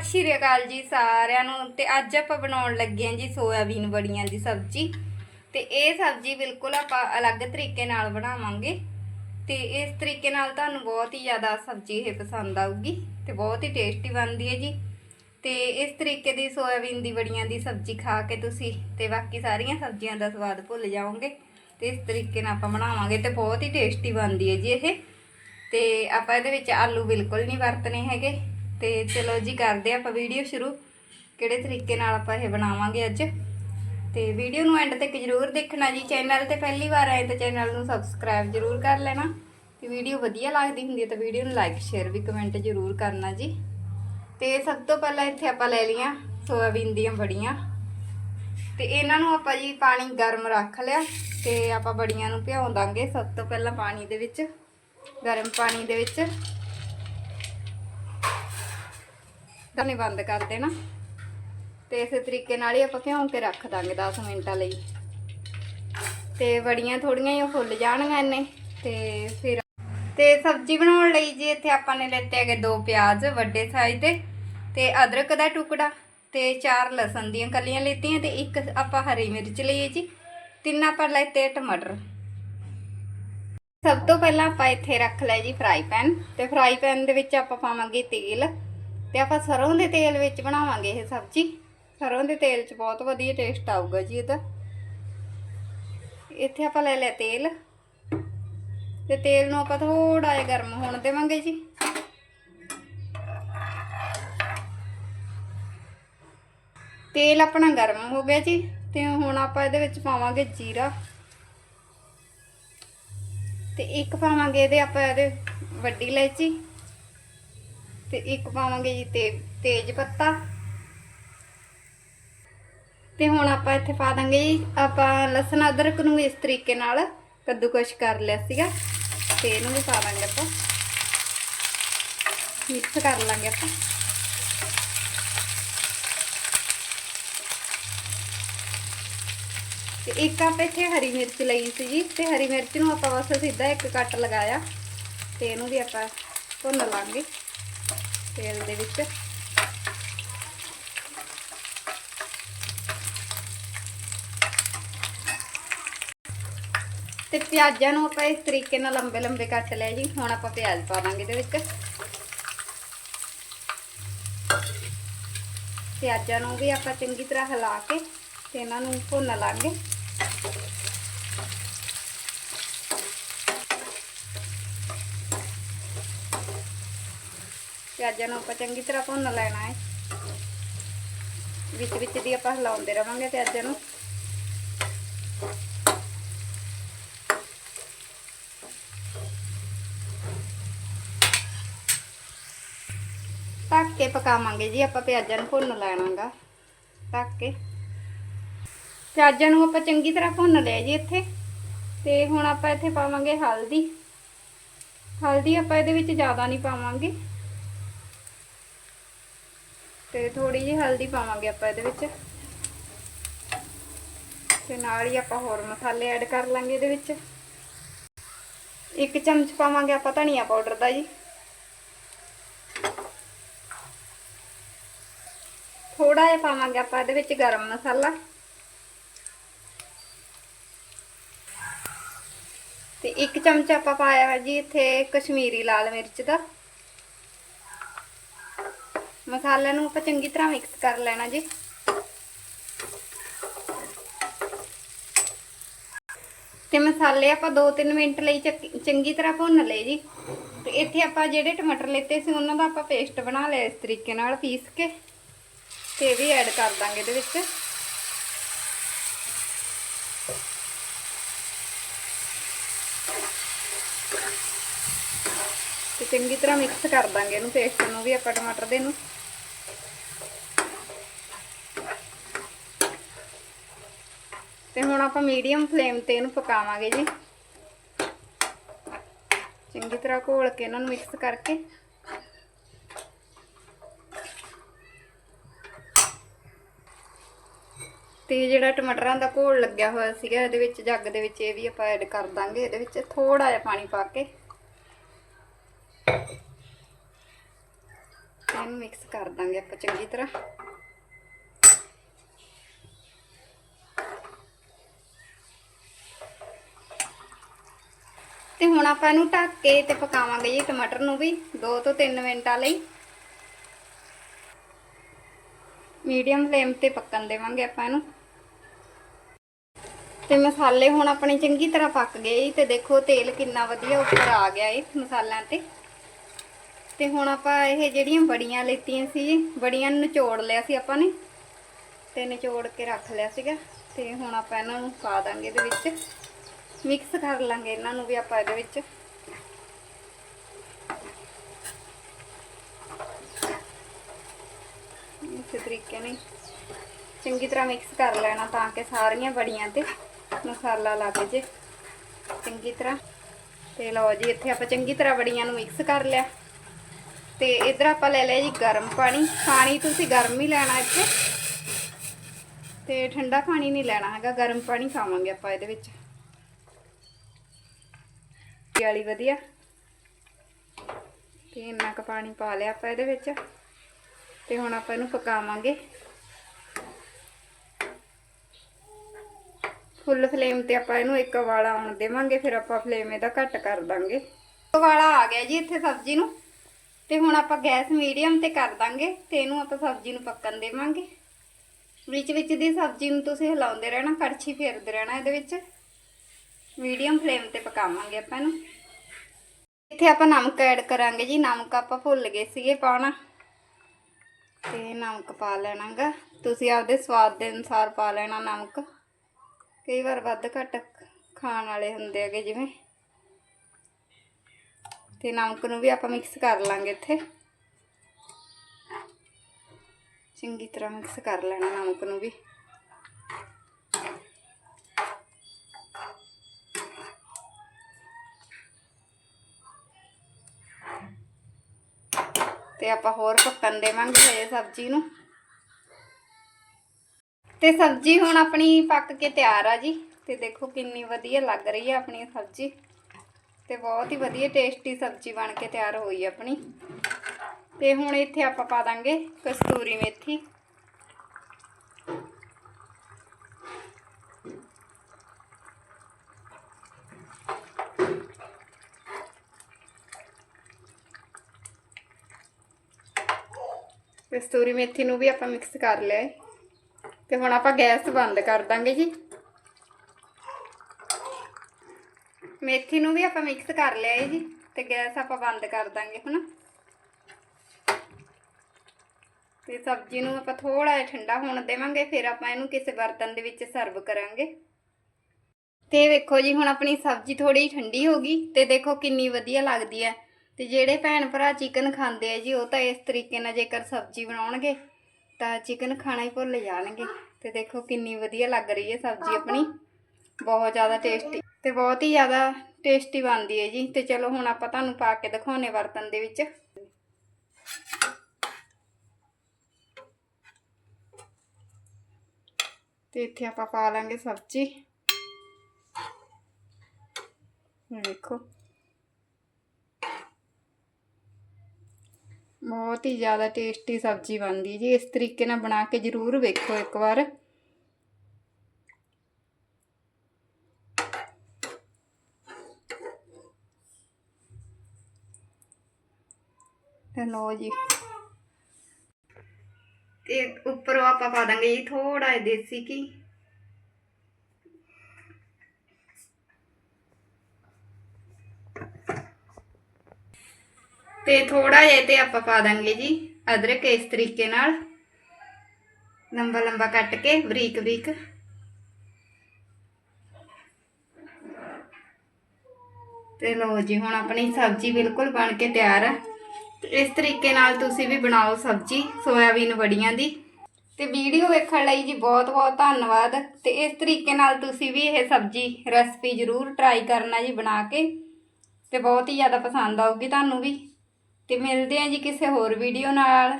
ਸਤਿ ਸ਼੍ਰੀ ਅਕਾਲ ਜੀ ਸਾਰਿਆਂ ਨੂੰ ਤੇ ਅੱਜ ਆਪਾਂ ਬਣਾਉਣ ਲੱਗੇ ਹਾਂ ਜੀ ਸੋਇਆਬੀਨ ਬੜੀਆਂ ਦੀ ਸਬਜ਼ੀ। ਤੇ ਇਹ ਸਬਜ਼ੀ ਬਿਲਕੁਲ ਆਪਾਂ ਅਲੱਗ ਤਰੀਕੇ ਨਾਲ ਬਣਾਵਾਂਗੇ। ਤੇ ਇਸ ਤਰੀਕੇ ਨਾਲ ਤੁਹਾਨੂੰ ਬਹੁਤ ਹੀ ਜ਼ਿਆਦਾ ਸਬਜ਼ੀ ਇਹ ਪਸੰਦ ਆਊਗੀ ਤੇ ਬਹੁਤ ਹੀ ਟੇਸਟੀ ਬਣਦੀ ਹੈ ਜੀ। ਤੇ ਇਸ ਤਰੀਕੇ ਦੀ ਸੋਇਆਬੀਨ ਦੀ ਬੜੀਆਂ ਦੀ ਸਬਜ਼ੀ ਖਾ ਕੇ ਤੁਸੀਂ ਤੇ ਬਾਕੀ ਸਾਰੀਆਂ ਸਬਜ਼ੀਆਂ ਦਾ ਸਵਾਦ ਭੁੱਲ ਜਾਓਗੇ। ਤੇ ਇਸ ਤਰੀਕੇ ਨਾਲ ਆਪਾਂ ਬਣਾਵਾਂਗੇ ਤੇ ਬਹੁਤ ਹੀ ਟੇਸਟੀ ਬਣਦੀ ਹੈ ਜੀ ਇਹ। ਤੇ ਆਪਾਂ ਇਹਦੇ ਵਿੱਚ ਆਲੂ ਬਿਲਕੁਲ ਨਹੀਂ ਵਰਤਨੇ ਹੈਗੇ। ਤੇ ਚਲੋ ਜੀ ਕਰਦੇ ਹਾਂ ਆਪਾਂ ਵੀਡੀਓ ਸ਼ੁਰੂ। ਕਿਹੜੇ ਤਰੀਕੇ ਨਾਲ ਆਪਾਂ ਇਹ ਬਣਾਵਾਂਗੇ ਅੱਜ? ਤੇ ਵੀਡੀਓ ਨੂੰ ਐਂਡ ਤੱਕ ਜਰੂਰ ਦੇਖਣਾ ਜੀ। ਚੈਨਲ ਤੇ ਪਹਿਲੀ ਵਾਰ ਆਏ ਤਾਂ ਚੈਨਲ ਨੂੰ ਸਬਸਕ੍ਰਾਈਬ ਜਰੂਰ ਕਰ ਲੈਣਾ। ਤੇ ਵੀਡੀਓ ਵਧੀਆ ਲੱਗਦੀ ਹੁੰਦੀ ਹੈ ਤਾਂ ਵੀਡੀਓ ਨੂੰ ਲਾਈਕ ਸ਼ੇਅਰ ਵੀ ਕਮੈਂਟ ਜਰੂਰ ਕਰਨਾ ਜੀ। ਤੇ ਸਭ ਤੋਂ ਪਹਿਲਾਂ ਇੱਥੇ ਆਪਾਂ ਲੈ ਲਈਆਂ ਸੋਇਆਬੀਨ ਦੀਆਂ ਬੜੀਆਂ ਤੇ ਇਹਨਾਂ ਨੂੰ ਆਪਾਂ ਜੀ ਪਾਣੀ ਗਰਮ ਰੱਖ ਲਿਆ ਤੇ ਆਪਾਂ ਬੜੀਆਂ ਨੂੰ ਭਿਉਂ ਦਾਂਗੇ। ਸਭ ਤੋਂ ਪਹਿਲਾਂ ਪਾਣੀ ਦੇ ਵਿੱਚ, ਗਰਮ ਪਾਣੀ ਦੇ ਵਿੱਚ। ਧਨੀ ਬੰਦ ਕਰ ਦੇਣਾ। ਤੇ ਇਸੇ ਤਰੀਕੇ ਨਾਲ ਹੀ ਆਪਾਂ ਭਿਉਂ ਕੇ ਰੱਖ ਦਾਂਗੇ 10 ਮਿੰਟਾਂ ਲਈ। ਤੇ ਬੜੀਆਂ ਥੋੜੀਆਂ ਹੀ ਫੁੱਲ ਜਾਣਗੀਆਂ ਇਹਨੇ ਤੇ ਫਿਰ ਤੇ ਸਬਜ਼ੀ ਬਣਾਉਣ ਲਈ ਜੀ ਇੱਥੇ ਆਪਾਂ ਨੇ ਲੈਤੇ ਹੈਗੇ ਦੋ ਪਿਆਜ਼ ਵੱਡੇ ਸਾਈਜ਼ ਦੇ ਤੇ ਅਦਰਕ ਦਾ ਟੁਕੜਾ ਤੇ ਚਾਰ ਲਸਣ ਦੀਆਂ ਕਲੀਆਂ ਲੈਤੀਆਂ ਤੇ ਇੱਕ ਆਪਾਂ ਹਰੀ ਮਿਰਚ ਲਈ ਹੈ ਜੀ, ਤਿੰਨ ਆਪਾਂ ਲੈਤੇ ਟਮਾਟਰ। ਸਭ ਤੋਂ ਪਹਿਲਾਂ ਆਪਾਂ ਇੱਥੇ ਰੱਖ ਲਿਆ ਜੀ ਫਰਾਈ ਪੈਨ ਤੇ ਫਰਾਈ ਪੈਨ ਦੇ ਵਿੱਚ ਆਪਾਂ ਪਾਵਾਂਗੇ ਤੇਲ। ਤੇ ਆਪਾਂ ਸਰੋਂ ਦੇ ਤੇਲ ਵਿੱਚ ਬਣਾਵਾਂਗੇ ਇਹ ਸਬਜ਼ੀ। ਸਰੋਂ ਦੇ ਤੇਲ 'ਚ ਬਹੁਤ ਵਧੀਆ ਟੇਸਟ ਆਊਗਾ ਜੀ ਇਹਦਾ। ਇੱਥੇ ਆਪਾਂ ਲੈ ਲਿਆ ਤੇਲ। ਤੇ ਤੇਲ ਨੂੰ ਆਪਾਂ ਥੋੜਾ ਜਿਹਾ ਗਰਮ ਹੋਣ ਦੇਵਾਂਗੇ ਜੀ। ਤੇਲ ਆਪਣਾ ਗਰਮ ਹੋ ਗਿਆ ਜੀ ਤੇ ਹੁਣ ਆਪਾਂ ਇਹਦੇ ਵਿੱਚ ਪਾਵਾਂਗੇ ਜੀਰਾ। ਤੇ ਇੱਕ ਪਾਵਾਂਗੇ ਇਹਦੇ ਆਪਾਂ ਇਹਦੇ ਵੱਡੀ ਇਲਾਇਚੀ। ਤੇ ਇੱਕ ਪਾਵਾਂਗੇ ਜੀ ਤੇ ਤੇਜ ਪੱਤਾ। ਤੇ ਹੁਣ ਆਪਾਂ ਇੱਥੇ ਪਾ ਦਾਂਗੇ ਜੀ, ਆਪਾਂ ਲਸਣ ਅਦਰਕ ਨੂੰ ਇਸ ਤਰੀਕੇ ਨਾਲ ਕੱਦੂਕਸ਼ ਕਰ ਲਿਆ ਸੀਗਾ, ਤੇ ਇਹਨੂੰ ਵੀ ਪਾ ਦਾਂਗੇ ਆਪਾਂ। ਮਿਕਸ ਕਰ ਲਾਂਗੇ ਆਪਾਂ। ਤੇ ਇੱਕ ਆਪਾਂ ਇੱਥੇ ਹਰੀ ਮਿਰਚ ਲਈ ਸੀ ਜੀ ਤੇ ਹਰੀ ਮਿਰਚ ਨੂੰ ਆਪਾਂ ਬਸ ਸਿੱਧਾ ਇੱਕ ਕੱਟ ਲਗਾਇਆ, ਤੇ ਇਹਨੂੰ ਵੀ ਆਪਾਂ ਭੁੰਨ ਲਾਂਗੇ। ਤੇਲ ਦੇ ਵਿੱਚ। ਤੇ ਪਿਆਜ਼ਾਂ ਨੂੰ ਆਪਾਂ ਇਸ ਤਰੀਕੇ ਨਾਲ ਲੰਬੇ ਲੰਬੇ ਕੱਟ ਲਿਆ ਜੀ। ਹੁਣ ਆਪਾਂ ਪਿਆਜ਼ ਪਾ ਦਾਂਗੇ ਇਹਦੇ ਵਿੱਚ। ਪਿਆਜ਼ਾਂ ਨੂੰ ਵੀ ਆਪਾਂ ਚੰਗੀ ਤਰ੍ਹਾਂ ਹਿਲਾ ਕੇ ਤੇ ਇਹਨਾਂ ਨੂੰ ਭੁੰਨ ਲਾਂਗੇ। ਪਿਆਜ਼ਾਂ ਨੂੰ ਆਪਾਂ ਚੰਗੀ ਤਰ੍ਹਾਂ ਭੁੰਨ ਲੈਣਾ ਹੈ। ਵਿੱਚ ਵਿੱਚ ਦੀ ਆਪਾਂ ਹਿਲਾਉਂਦੇ ਰਵਾਂਗੇ ਪਿਆਜ਼ਾਂ ਨੂੰ ਢੱਕ ਕੇ ਪਕਾਵਾਂਗੇ ਜੀ, ਆਪਾਂ ਪਿਆਜ਼ਾਂ ਨੂੰ ਭੁੰਨ ਲੈਣਾਗਾ। ਢੱਕ ਕੇ। ਪਿਆਜ਼ਾਂ ਨੂੰ ਆਪਾਂ ਚੰਗੀ ਤਰ੍ਹਾਂ ਭੁੰਨ ਲਿਆ ਜੀ ਇੱਥੇ। ਤੇ ਹੁਣ ਆਪਾਂ ਇੱਥੇ ਪਾਵਾਂਗੇ ਹਲਦੀ। ਹਲਦੀ ਆਪਾਂ ਇਹਦੇ ਵਿੱਚ ਜ਼ਿਆਦਾ ਨਹੀਂ ਪਾਵਾਂਗੇ। ਤੇ ਥੋੜੀ ਜਿਹੀ ਹਲਦੀ ਪਾਵਾਂਗੇ ਆਪਾਂ ਇਹਦੇ ਵਿੱਚ। ਤੇ ਨਾਲ ਹੀ ਆਪਾਂ ਹੋਰ ਮਸਾਲੇ ਐਡ ਕਰ ਲਾਂਗੇ ਇਹਦੇ ਵਿੱਚ। ਇੱਕ ਚਮਚ ਪਾਵਾਂਗੇ ਆਪਾਂ ਧਨੀਆ ਪਾਊਡਰ ਦਾ ਜੀ। ਥੋੜਾ ਜਿਹਾ ਪਾਵਾਂਗੇ ਆਪਾਂ ਇਹਦੇ ਵਿੱਚ ਗਰਮ ਮਸਾਲਾ। ਤੇ ਇੱਕ ਚਮਚ ਆਪਾਂ ਪਾਇਆ ਹੈ ਜੀ ਇੱਥੇ ਕਸ਼ਮੀਰੀ ਲਾਲ ਮਿਰਚ ਦਾ। ਮਸਾਲਿਆਂ ਨੂੰ ਆਪਾਂ ਚੰਗੀ ਤਰ੍ਹਾਂ ਮਿਕਸ ਕਰ ਲੈਣਾ ਜੀ। ਤੇ ਮਸਾਲੇ ਆਪਾਂ 2-3 ਮਿੰਟ ਲਈ ਚੰਗੀ ਤਰ੍ਹਾਂ ਭੁੰਨ ਲਏ ਜੀ। ਤੇ ਇੱਥੇ ਆਪਾਂ ਜਿਹੜੇ ਟਮਾਟਰ ਲੈਤੇ ਸੀ, ਉਹਨਾਂ ਦਾ ਆਪਾਂ ਪੇਸਟ ਬਣਾ ਲਿਆ ਇਸ ਤਰੀਕੇ ਨਾਲ ਪੀਸ ਕੇ। ਤੇ ਵੀ ਐਡ ਕਰ ਦਾਂਗੇ ਇਹਦੇ ਵਿੱਚ। ਤੇ ਚੰਗੀ ਤਰ੍ਹਾਂ ਮਿਕਸ ਕਰ ਦਾਂਗੇ ਇਹਨੂੰ ਪੇਸਟ ਨੂੰ ਵੀ ਆਪਾਂ ਟਮਾਟਰ ਦੇ ਨੂੰ। ਤੇ ਹੁਣ ਆਪਾਂ ਮੀਡੀਅਮ ਫਲੇਮ ਤੇ ਇਹਨੂੰ ਪਕਾਵਾਂਗੇ ਜੀ। ਚੰਗੀ ਤਰ੍ਹਾਂ ਘੋਲ ਕੇ ਇਹਨਾਂ ਨੂੰ ਮਿਕਸ ਕਰਕੇ। ਤੇ ਜਿਹੜਾ ਟਮਾਟਰਾਂ ਦਾ ਘੋਲ ਲੱਗਿਆ ਹੋਇਆ ਸੀਗਾ, ਇਹਦੇ ਵਿੱਚ, ਜੱਗ ਦੇ ਵਿੱਚ ਇਹ ਵੀ ਆਪਾਂ ਐਡ ਕਰ ਦਾਂਗੇ। ਇਹਦੇ ਵਿੱਚ ਥੋੜਾ ਜਿਹਾ ਪਾਣੀ ਪਾ ਕੇ ਇਹਨੂੰ ਮਿਕਸ ਕਰ ਦਾਂਗੇ ਆਪਾਂ ਚੰਗੀ ਤਰ੍ਹਾਂ। ਤੇ ਹੁਣ ਆਪਾਂ ਇਹਨੂੰ ਢੱਕ ਕੇ ਤੇ ਪਕਾਵਾਂਗੇ ਜੀ ਟਮਾਟਰ ਨੂੰ ਵੀ 2 ਤੋਂ 3 ਮਿੰਟਾਂ ਲਈ। ਮੀਡੀਅਮ ਫਲੇਮ ਤੇ ਪੱਕਣ ਦੇਵਾਂਗੇ ਆਪਾਂ ਇਹਨੂੰ। ਤੇ ਮਸਾਲੇ ਹੁਣ ਆਪਣੇ ਚੰਗੀ ਤਰ੍ਹਾਂ ਪੱਕ ਗਏ ਜੀ ਤੇ ਦੇਖੋ ਤੇਲ ਕਿੰਨਾ ਵਧੀਆ ਉੱਪਰ ਆ ਗਿਆ ਏ ਮਸਾਲਿਆਂ ਤੇ। ਤੇ ਹੁਣ ਆਪਾਂ ਇਹ ਜਿਹੜੀਆਂ ਬੜੀਆਂ ਲੈਤੀਆਂ ਸੀ, ਬੜੀਆਂ ਨੂੰ ਨਿਚੋੜ ਲਿਆ ਸੀ ਆਪਾਂ ਨੇ। ਤੇ ਨਿਚੋੜ ਕੇ ਰੱਖ ਲਿਆ ਸੀਗਾ। ਤੇ ਹੁਣ ਆਪਾਂ ਇਹਨਾਂ ਨੂੰ ਪਾ ਦਾਂਗੇ ਇਹਦੇ ਵਿੱਚ। ਮਿਕਸ ਕਰ ਲਾਂਗੇ ਇਹਨਾਂ ਨੂੰ ਵੀ ਆਪਾਂ ਇਹਦੇ ਵਿੱਚ। ਇਸੇ ਤਰੀਕੇ ਨਾਲ ਚੰਗੀ ਤਰ੍ਹਾਂ ਮਿਕਸ ਕਰ ਲੈਣਾ ਤਾਂ ਕਿ ਸਾਰੀਆਂ ਬੜੀਆਂ ਤੇ ਮਸਾਲਾ ਲੱਗ ਜੇ। ਚੰਗੀ ਤਰ੍ਹਾਂ। ਤੇ ਲਓ ਜੀ, ਇੱਥੇ ਆਪਾਂ ਚੰਗੀ ਤਰ੍ਹਾਂ ਬੜੀਆਂ ਨੂੰ ਮਿਕਸ ਕਰ ਲਿਆ। ਤੇ ਇਧਰ ਆਪਾਂ ਲੈ ਲਿਆ ਜੀ ਗਰਮ ਪਾਣੀ। ਪਾਣੀ ਤੁਸੀਂ ਗਰਮ ਹੀ ਲੈਣਾ ਇੱਥੇ। ਤੇ ਠੰਡਾ ਪਾਣੀ ਨਹੀਂ ਲੈਣਾ ਹੈਗਾ, ਗਰਮ ਪਾਣੀ ਖਾਵਾਂਗੇ ਆਪਾਂ ਇਹਦੇ ਵਿੱਚ। ਵਾਲੀ ਵਧੀਆ। ਤੇ ਇੰਨਾ ਕੁ ਪਾਣੀ ਪਾ ਲਿਆ ਆਪਾਂ ਇਹਦੇ ਵਿੱਚ। ਤੇ ਹੁਣ ਆਪਾਂ ਇਹਨੂੰ ਪਕਾਵਾਂਗੇ। ਫੁੱਲ ਫਲੇਮ ਤੇ ਆਪਾਂ ਇਹਨੂੰ ਇੱਕ ਵਾਲਾ ਆਉਣ ਦੇਵਾਂਗੇ, ਫਿਰ ਆਪਾਂ ਫਲੇਮ ਇਹਦਾ ਘੱਟ ਕਰ ਦਾਂਗੇ। ਵਾਲਾ ਆ ਗਿਆ ਜੀ ਇੱਥੇ ਸਬਜ਼ੀ ਨੂੰ। ਤੇ ਹੁਣ ਆਪਾਂ ਗੈਸ ਮੀਡੀਅਮ ਤੇ ਕਰ ਦਾਂਗੇ ਤੇ ਇਹਨੂੰ ਆਪਾਂ ਸਬਜ਼ੀ ਨੂੰ ਪੱਕਣ ਦੇਵਾਂਗੇ। ਵਿੱਚ ਵਿੱਚ ਦੀ ਸਬਜ਼ੀ ਨੂੰ ਤੁਸੀਂ ਹਿਲਾਉਂਦੇ ਰਹਿਣਾ, ਕੜਛੀ ਫੇਰਦੇ ਰਹਿਣਾ ਇਹਦੇ ਵਿੱਚ। ਮੀਡੀਅਮ ਫਲੇਮ ਤੇ ਪਕਾਵਾਂਗੇ ਆਪਾਂ ਇਹਨੂੰ। ਇੱਥੇ ਆਪਾਂ ਨਮਕ ਐਡ ਕਰਾਂਗੇ ਜੀ। ਨਮਕ ਆਪਾਂ ਭੁੱਲ ਗਏ ਸੀਗੇ ਪਾਉਣਾ। ਤੇ ਨਮਕ ਪਾ ਲੈਣਾਗਾ। ਤੁਸੀਂ ਆਪਦੇ ਸਵਾਦ ਦੇ ਅਨੁਸਾਰ ਪਾ ਲੈਣਾ ਨਮਕ। ਕਈ ਵਾਰ ਵੱਧ ਘੱਟ ਖਾਣ ਵਾਲੇ ਹੁੰਦੇ ਹੈਗੇ ਜਿਵੇਂ। ਤੇ ਨਮਕ ਨੂੰ ਵੀ ਆਪਾਂ ਮਿਕਸ ਕਰ ਲਾਂਗੇ ਇੱਥੇ। ਚੰਗੀ ਤਰ੍ਹਾਂ ਮਿਕਸ ਕਰ ਲੈਣਾ ਨਮਕ ਨੂੰ ਵੀ। ਆਪਾਂ ਹੋਰ ਪੱਕਣ ਦੇਵਾਂਗੇ ਹਜੇ ਸਬਜ਼ੀ ਨੂੰ। ਤੇ ਸਬਜ਼ੀ ਹੁਣ ਆਪਣੀ ਪੱਕ ਕੇ ਤਿਆਰ ਆ ਜੀ। ਤੇ ਦੇਖੋ ਕਿੰਨੀ ਵਧੀਆ ਲੱਗ ਰਹੀ ਹੈ ਆਪਣੀ ਸਬਜ਼ੀ। ਤੇ ਬਹੁਤ ਹੀ ਵਧੀਆ ਟੇਸਟੀ ਸਬਜ਼ੀ ਬਣ ਕੇ ਤਿਆਰ ਹੋਈ ਆਪਣੀ। ਤੇ ਹੁਣ ਇੱਥੇ ਆਪਾਂ ਪਾ ਦਾਂਗੇ ਕਸਤੂਰੀ ਮੇਥੀ। ਕਸਤੂਰੀ ਮੇਥੀ ਨੂੰ ਵੀ ਆਪਾਂ ਮਿਕਸ ਕਰ ਲਿਆ ਏ। ਤੇ ਹੁਣ ਆਪਾਂ ਗੈਸ ਬੰਦ ਕਰ ਦਾਂਗੇ ਜੀ। ਮੇਥੀ ਨੂੰ ਵੀ ਆਪਾਂ ਮਿਕਸ ਕਰ ਲਿਆ ਜੀ। ਤੇ ਗੈਸ ਆਪਾਂ ਬੰਦ ਕਰ ਦਾਂਗੇ ਹੁਣ। ਤੇ ਸਬਜ਼ੀ ਨੂੰ ਆਪਾਂ ਥੋੜਾ ਜਿਹਾ ਠੰਡਾ ਹੋਣ ਦੇਵਾਂਗੇ, ਫਿਰ ਆਪਾਂ ਇਹਨੂੰ ਕਿਸੇ ਬਰਤਨ ਦੇ ਵਿੱਚ ਸਰਵ ਕਰਾਂਗੇ। ਤੇ ਵੇਖੋ ਜੀ, ਹੁਣ ਆਪਣੀ ਸਬਜ਼ੀ ਥੋੜੀ ਠੰਡੀ ਹੋ ਗਈ। ਤੇ ਦੇਖੋ ਕਿੰਨੀ ਵਧੀਆ ਲੱਗਦੀ ਹੈ। ਤੇ ਜਿਹੜੇ ਭੈਣ ਭਰਾ ਚਿਕਨ ਖਾਂਦੇ ਆ ਜੀ, ਉਹ ਤਾਂ ਇਸ ਤਰੀਕੇ ਨਾਲ ਜੇਕਰ ਸਬਜ਼ੀ ਬਣਾਉਣਗੇ, ਤਾਂ ਚਿਕਨ ਖਾਣਾ ਹੀ ਭੁੱਲ ਜਾਣਗੇ। ਤੇ ਦੇਖੋ ਕਿੰਨੀ ਵਧੀਆ ਲੱਗ ਰਹੀ ਹੈ ਸਬਜ਼ੀ ਆਪਣੀ। ਬਹੁਤ ਜ਼ਿਆਦਾ ਟੇਸਟੀ ਤੇ ਬਹੁਤ ਹੀ ਜ਼ਿਆਦਾ ਟੇਸਟੀ ਬਣਦੀ ਹੈ ਜੀ। ਤੇ ਚਲੋ ਹੁਣ ਆਪਾਂ ਤੁਹਾਨੂੰ ਪਾ ਕੇ ਦਿਖਾਉਨੇ ਬਰਤਨ ਦੇ ਵਿੱਚ। ਤੇ ਇੱਥੇ ਆਪਾਂ ਪਾ ਲਾਂਗੇ ਸਬਜ਼ੀ। ਦੇਖੋ। ਬਹੁਤ ਹੀ ਜ਼ਿਆਦਾ ਟੇਸਟੀ ਸਬਜ਼ੀ ਬਣਦੀ ਜੀ ਇਸ ਤਰੀਕੇ ਨਾਲ ਬਣਾ ਕੇ ਜ਼ਰੂਰ ਵੇਖੋ ਇੱਕ ਵਾਰ ਤੇ ਲਓ ਜੀ ਤੇ ਉੱਪਰੋਂ ਆਪਾਂ ਪਾ ਦਾਂਗੇ ਜੀ ਥੋੜਾ ਜਿਹਾ ਦੇਸੀ ਘੀ ਤੇ ਥੋੜਾ ਜਿਹਾ ਤੇ ਆਪਾਂ ਪਾ ਦਾਂਗੇ ਜੀ ਅਦਰਕ ਇਸ ਤਰੀਕੇ ਨਾਲ। ਲੰਬਾ ਲੰਬਾ ਕੱਟ ਕੇ ਬਰੀਕ ਬਰੀਕ। ਤੇ ਲਓ ਜੀ, ਹੁਣ ਆਪਣੀ ਸਬਜ਼ੀ ਬਿਲਕੁਲ ਬਣ ਕੇ ਤਿਆਰ ਹੈ ਤੇ ਇਸ ਤਰੀਕੇ ਨਾਲ ਤੁਸੀਂ ਵੀ ਬਣਾਓ ਸਬਜ਼ੀ, ਸੋਇਆਬੀਨ ਵੜੀਆਂ ਦੀ। ਤੇ ਵੀਡੀਓ ਵੇਖਣ ਲਈ ਜੀ ਬਹੁਤ ਬਹੁਤ ਧੰਨਵਾਦ। ਤੇ ਇਸ ਤਰੀਕੇ ਨਾਲ ਤੁਸੀਂ ਵੀ ਇਹ ਸਬਜ਼ੀ ਰੈਸਪੀ ਜ਼ਰੂਰ ਟਰਾਈ ਕਰਨਾ ਜੀ ਬਣਾ ਕੇ। ਤੇ ਬਹੁਤ ਹੀ ਜ਼ਿਆਦਾ ਪਸੰਦ ਆਊਗੀ ਤੁਹਾਨੂੰ ਵੀ। ਤੇ ਮਿਲਦੇ ਹਾਂ ਜੀ ਕਿਸੇ ਹੋਰ ਵੀਡੀਓ ਨਾਲ।